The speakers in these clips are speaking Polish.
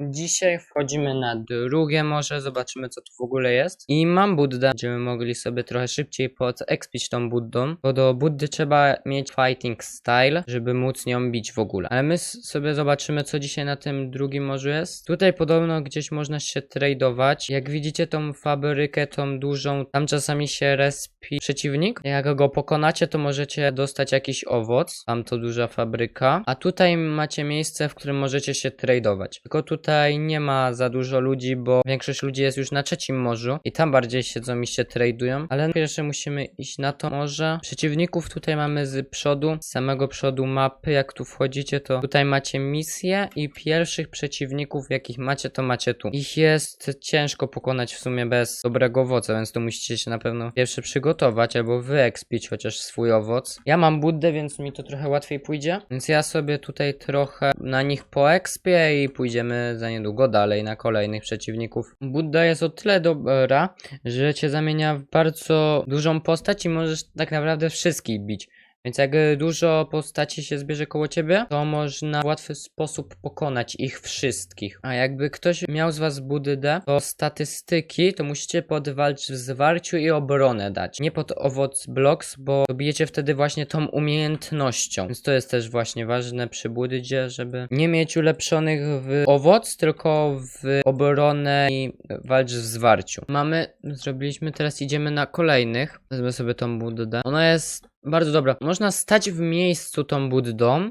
Dzisiaj wchodzimy na drugie morze, zobaczymy co tu w ogóle jest. I mam Buddę, będziemy mogli sobie trochę szybciej podekspić tą Buddą, bo do Buddy trzeba mieć fighting style, żeby móc nią bić w ogóle. Ale my sobie zobaczymy co dzisiaj na tym drugim morzu jest. Tutaj podobno gdzieś można się tradeować. Jak widzicie tą fabrykę, tą dużą, tam czasami się respi przeciwnik. Jak go pokonacie, to możecie dostać jakiś owoc. Tam to duża fabryka. A tutaj macie miejsce, w którym możecie się tradeować. Tylko tutaj nie ma za dużo ludzi, bo większość ludzi jest już na trzecim morzu i tam bardziej siedzą i się tradują. Ale pierwsze musimy iść na to morze. Przeciwników tutaj mamy z przodu, z samego przodu mapy. Jak tu wchodzicie, to tutaj macie misję i pierwszych przeciwników, jakich macie, to macie tu. Ich jest ciężko pokonać w sumie bez dobrego owoca, więc tu musicie się na pewno pierwsze przygotować albo wyekspić chociaż swój owoc. Ja mam Buddę, więc mi to trochę łatwiej pójdzie, więc ja sobie tutaj trochę na nich poekspię i pójdziemy za niedługo dalej na kolejnych przeciwników. Budda jest o tyle dobra, że cię zamienia w bardzo dużą postać i możesz tak naprawdę wszystkich bić. Więc jak dużo postaci się zbierze koło ciebie, to można w łatwy sposób pokonać ich wszystkich. A jakby ktoś miał z was Buddę, to statystyki to musicie pod walcz w zwarciu i obronę dać. Nie pod owoc blocks, bo dobijecie wtedy właśnie tą umiejętnością. Więc to jest też właśnie ważne przy Buddzie, żeby nie mieć ulepszonych w owoc, tylko w obronę i walcz w zwarciu. Mamy, zrobiliśmy, teraz idziemy na kolejnych. Wezmę sobie tą Buddę. Ona jest bardzo dobra. Można stać w miejscu tą Buddą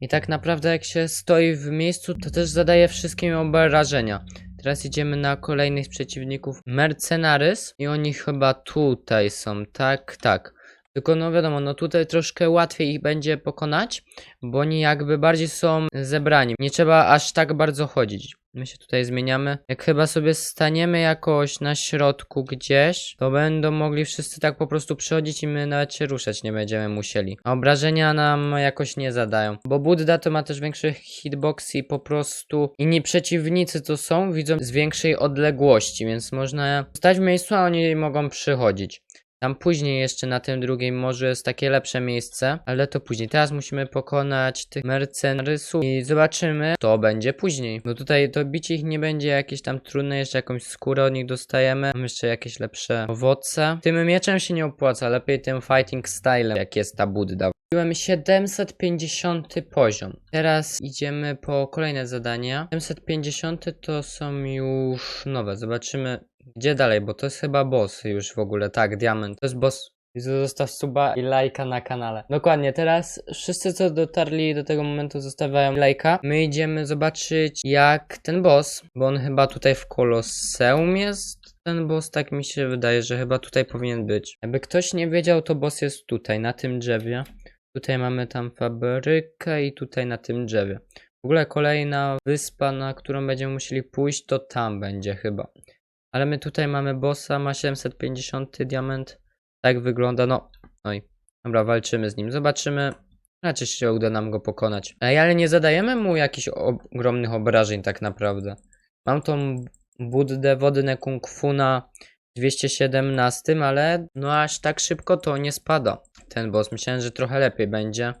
i tak naprawdę jak się stoi w miejscu, to też zadaje wszystkim obrażenia. Teraz idziemy na kolejnych przeciwników. Mercenarys i oni chyba tutaj są, tak, tak. Tylko no wiadomo, no tutaj troszkę łatwiej ich będzie pokonać, bo oni jakby bardziej są zebrani. Nie trzeba aż tak bardzo chodzić. My się tutaj zmieniamy. Jak chyba sobie staniemy jakoś na środku gdzieś, to będą mogli wszyscy tak po prostu przychodzić i my nawet się ruszać nie będziemy musieli. A obrażenia nam jakoś nie zadają. Bo Budda to ma też większy hitbox i po prostu inni przeciwnicy to są, widzą z większej odległości, więc można stać w miejscu, a oni mogą przychodzić. Tam później jeszcze na tym drugim morzu jest takie lepsze miejsce, ale to później. Teraz musimy pokonać tych mercenarysów i zobaczymy, to będzie później. Bo tutaj to bicie ich nie będzie jakieś tam trudne, jeszcze jakąś skórę od nich dostajemy. Mam jeszcze jakieś lepsze owoce. Tym mieczem się nie opłaca, lepiej tym fighting stylem, jak jest ta Budda. Byłem 750 poziom. Teraz idziemy po kolejne zadania. 750 to są już nowe. Zobaczymy gdzie dalej, bo to jest chyba boss już w ogóle. Tak, diament. To jest boss. Zostaw suba i lajka na kanale. Dokładnie, teraz wszyscy co dotarli do tego momentu zostawiają lajka. My idziemy zobaczyć jak ten boss, bo on chyba tutaj w Kolosseum jest. Ten boss, tak mi się wydaje, że chyba tutaj powinien być. Jakby ktoś nie wiedział, to boss jest tutaj, na tym drzewie. Tutaj mamy tam fabrykę i tutaj na tym drzewie. W ogóle kolejna wyspa, na którą będziemy musieli pójść, to tam będzie chyba. Ale my tutaj mamy bossa, ma 750 diament. Tak wygląda, no. Oj. Dobra, walczymy z nim. Zobaczymy. Raczej się uda nam go pokonać. Ej, ale nie zadajemy mu jakichś ogromnych obrażeń tak naprawdę. Mam tą Buddę wodne Kung Fu na 217, ale no aż tak szybko to nie spada. Ten boss. Myślałem, że trochę lepiej będzie.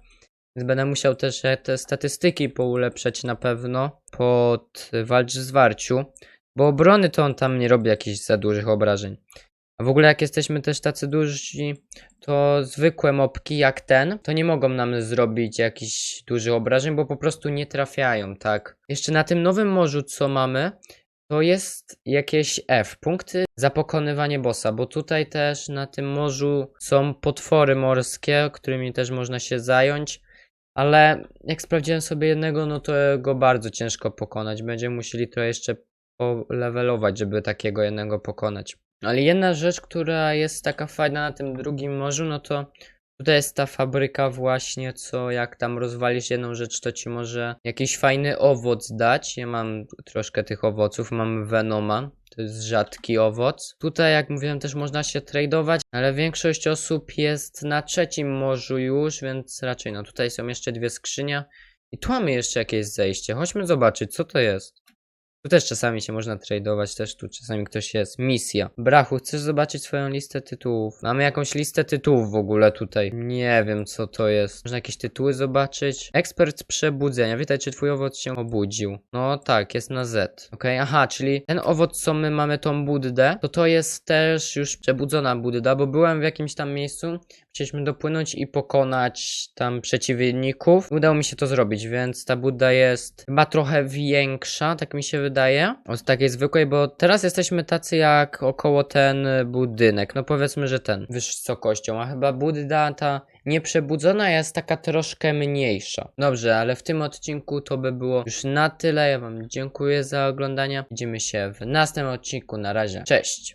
Więc będę musiał też te statystyki poulepszać na pewno pod walcz zwarciu. Bo obrony to on tam nie robi jakichś za dużych obrażeń. A w ogóle jak jesteśmy też tacy duzi, to zwykłe mopki jak ten, to nie mogą nam zrobić jakichś dużych obrażeń, bo po prostu nie trafiają, tak? Jeszcze na tym nowym morzu, co mamy, to jest jakieś F, punkty za pokonywanie bossa, bo tutaj też na tym morzu są potwory morskie, którymi też można się zająć. Ale jak sprawdziłem sobie jednego, no to go bardzo ciężko pokonać. Będziemy musieli to jeszcze polevelować, żeby takiego jednego pokonać. Ale jedna rzecz, która jest taka fajna na tym drugim morzu, no to tutaj jest ta fabryka właśnie, co jak tam rozwalisz jedną rzecz, to ci może jakiś fajny owoc dać. Ja mam troszkę tych owoców, mam Venoma, to jest rzadki owoc. Tutaj, jak mówiłem, też można się tradować, ale większość osób jest na trzecim morzu już, więc raczej no tutaj są jeszcze dwie skrzynie. I tu mamy jeszcze jakieś zejście. Chodźmy zobaczyć, co to jest. Tu też czasami się można tradeować, też tu czasami ktoś jest. Misja. Brachu, chcesz zobaczyć swoją listę tytułów? Mamy jakąś listę tytułów w ogóle tutaj. Nie wiem co to jest. Można jakieś tytuły zobaczyć. Ekspert przebudzenia. Witaj, czy twój owoc się obudził? No tak, jest na Z. Okej, aha, czyli ten owoc, co my mamy tą Buddę, to to jest też już przebudzona Budda, bo byłem w jakimś tam miejscu, chcieliśmy dopłynąć i pokonać tam przeciwników. Udało mi się to zrobić, więc ta Budda jest chyba trochę większa, tak mi się wydaje, od takiej zwykłej, bo teraz jesteśmy tacy jak około ten budynek. No powiedzmy, że ten wysokością, a chyba Budda ta nieprzebudzona jest taka troszkę mniejsza. Dobrze, ale w tym odcinku to by było już na tyle. Ja Wam dziękuję za oglądanie. Widzimy się w następnym odcinku. Na razie. Cześć.